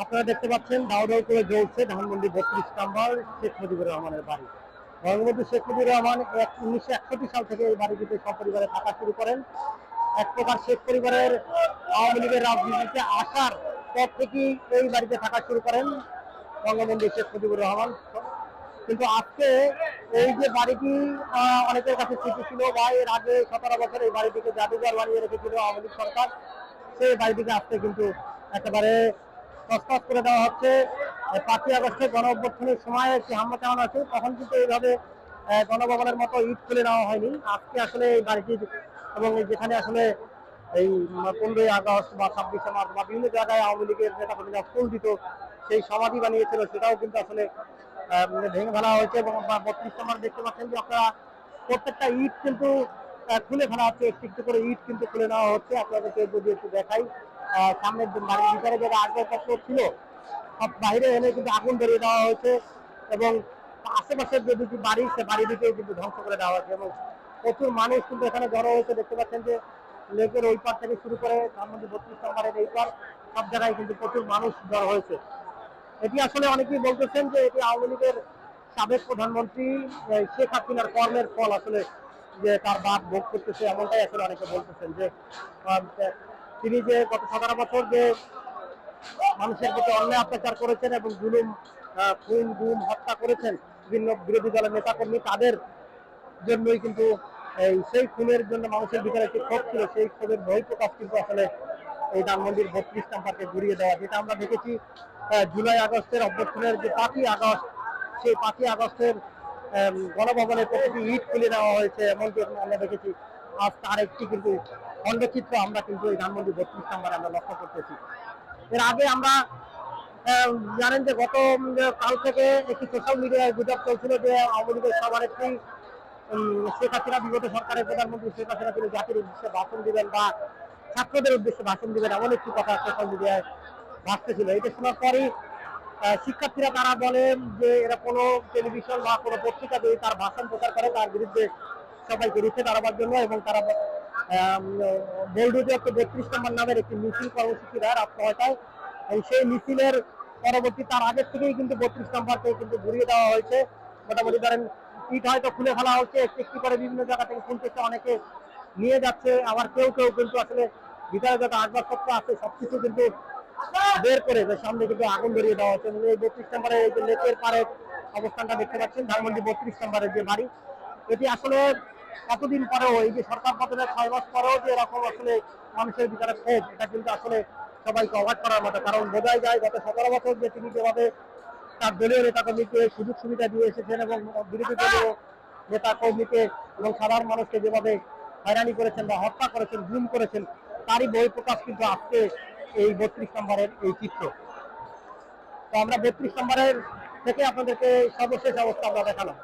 আপনারা দেখতে পাচ্ছেন দাও দাও করে জ্বলছে ধানমন্ডি বত্রিশ নাম্বার শেখ মুজিবুর রহমানের বাড়ি। বঙ্গবন্ধু শেখ মুজিবুর রহমান উনিশশো সাল থেকে এই বাড়িটিতে সপরিবারে থাকা শুরু করেন। এক প্রকার শেখ পরিবারের আওয়ামী লীগের রাজনীতিতে আসার পর থেকেই এই বাড়িতে থাকা শুরু করেন বঙ্গবন্ধু শেখ মুজিবুর রহমান। কিন্তু আজকে এই যে বাড়িটি অনেকের কাছে স্মৃতি ছিল, বা এর আগে সতেরো বছর এই বাড়িটিকে জাদুঘর বানিয়ে রেখেছিল আওয়ামী লীগ সরকার, সেই বাড়িটিকে আজকে কিন্তু একেবারে তসতস করে দেওয়া হচ্ছে পাঁচই আগস্টে গণ অভ্যর্থনের সময় একটি হামলা চালানো আছে তখন কিন্তু এইভাবে গণভবনের মতো ইট খুলে নেওয়া হয়নি। আজকে আসলে এই বাড়িটি এবং যেখানে আসলে এই পনেরোই আগস্ট বা ছাব্বিশে মার্চ বা বিভিন্ন জায়গায় আওয়ামী লীগের নেতা কর্মীরা ফুল দিত, সেই সমাধি বানিয়েছিল, সেটাও কিন্তু আসলে ভেঙে ফেলা হয়েছে এবং বত্রিশ নম্বর দেখতে পাচ্ছেন যে আপনারা প্রত্যেকটা ইট কিন্তু খুলে ফেলা হচ্ছে, একটু একটু করে ইট কিন্তু খুলে নেওয়া হচ্ছে। আপনাদেরকে যদি একটু দেখাই সামনের বাড়ির ভিতরে যে আসবাবপত্র ছিল, সব বাইরে এনে কিন্তু আগুন ধরিয়ে দেওয়া হয়েছে এবং আশেপাশের যে দুটি বাড়ি, সে বাড়ি দুটিও কিন্তু ধ্বংস করে দেওয়া হয়েছে এবং প্রচুর মানুষ কিন্তু এখানে জড়ো হয়েছে। দেখতে পাচ্ছেন যে লেকের ওই পার থেকে শুরু করে তার মধ্যে বত্রিশ নম্বরের এই পার, সব জায়গায় কিন্তু প্রচুর মানুষ জড়ো হয়েছে। এটি আসলে অনেকেই বলতেছেন যে এটি আওয়ামী লীগের সাবেক প্রধানমন্ত্রী শেখ হাসিনার কর্মের ফল আসলে যে তার বাদ ভোগ করতেছে, এমনটাই আসলে অনেকে বলতেছেন যে তিনি যে গত সতেরো বছর যে মানুষের প্রতি অন্যায় অত্যাচার করেছেন এবং জুলুম খুন, গুম, হত্যা করেছেন বিভিন্ন বিরোধী দলের নেতাকর্মী, তাদের জন্যই কিন্তু এই সেই খুনের জন্য মানুষের ভিতরে একটি ক্ষোভ ছিল, সেই ক্ষোভের বহিঃপ্রকাশ কিন্তু আসলে এই ধানমন্ডির বত্রিশ নাম্বারকে ঘুরিয়ে দেওয়া। যেটা আমরা দেখেছি জুলাই আগস্টের অভ্যর্থনের যে পাঁচই আগস্ট, সেই পাঁচই আগস্টের গণভবনের প্রতিটি ইট খুলে দেওয়া হয়েছে, এমনকি আমরা দেখেছি আজ তার একটি কিন্তু খণ্ডচিত্র আমরা কিন্তু এই ধানমন্ডি বত্রিশ নাম্বার আমরা লক্ষ্য করতেছি। এর আগে আমরা জানেন যে গত কাল থেকে একটি সোশ্যাল মিডিয়ায় গুজব চলছিল যে আওয়ামী লীগের সভানেত্রী উম, শেখ হাসিনা বিগত সরকারের প্রধানমন্ত্রী শেখ হাসিনা তিনি জাতির উদ্দেশ্যে ভাষণ দিবেন বা ছাত্রদের উদ্দেশ্যে ভাষণ দিবেন এমন একটি কথা সোশ্যাল মিডিয়ায় ভাসতেছিল। এটা শোনার পরই শিক্ষার্থীরা তারা বলেন যে এরা কোনো টেলিভিশন বা কোনো পত্রিকা যদি তার ভাষণ প্রচার করে তার বিরুদ্ধে সবাইকে রিসে দাঁড়াবার জন্য এবং তারা বোল্ডুজে একটা বত্রিশ নম্বর নামের একটি মিছিল কর্মসূচি দেয় রাত নয়টায় সেই মিছিলের পরবর্তী তার আগের থেকেই কিন্তু বত্রিশ নম্বরকে কিন্তু ঘুরিয়ে দেওয়া হয়েছে। মোটামুটি ধরেন, ইট হয়তো খুলে ফেলা হচ্ছে, একটু একটু করে বিভিন্ন জায়গা থেকে শুনতেছে অনেকে নিয়ে যাচ্ছে, আবার কেউ কেউ কিন্তু আসলে ভিতরে যত আসবাবপত্র আছে, সবকিছু কিন্তু বের করে সামনে কিন্তু আগুন ধরিয়ে দেওয়া হচ্ছে। এই বত্রিশ নম্বরে এই যে লেকের পারে অবস্থানটা দেখতে পাচ্ছেন, ধানমন্ডি বত্রিশ নম্বরের যে বাড়ি, এটি আসলে কতদিন পরেও এই যে সরকার পতনের ছয় মাস পরেও যে এরকম আসলে মানুষের ভিতরে ক্ষোভ এটা কিন্তু আসলে সবাইকে অবাক করার মতো। কারণ বোঝাই যায়, গত সতেরো বছর যে তিনি যেভাবে তার দলীয় নেতা কর্মীকে সুযোগ সুবিধা দিয়ে এসেছেন এবং বিরোধী দলীয় নেতা কর্মীকে এবং সাধারণ মানুষকে যেভাবে হয়রানি করেছেন বা হত্যা করেছেন, গুম করেছেন, তারই বহিঃপ্রকাশ কিন্তু আজকে এই বত্রিশ নম্বরের এই চিত্র। তো আমরা বত্রিশ নম্বরের থেকে আপনাদেরকে সর্বশেষ অবস্থা আমরা দেখালাম।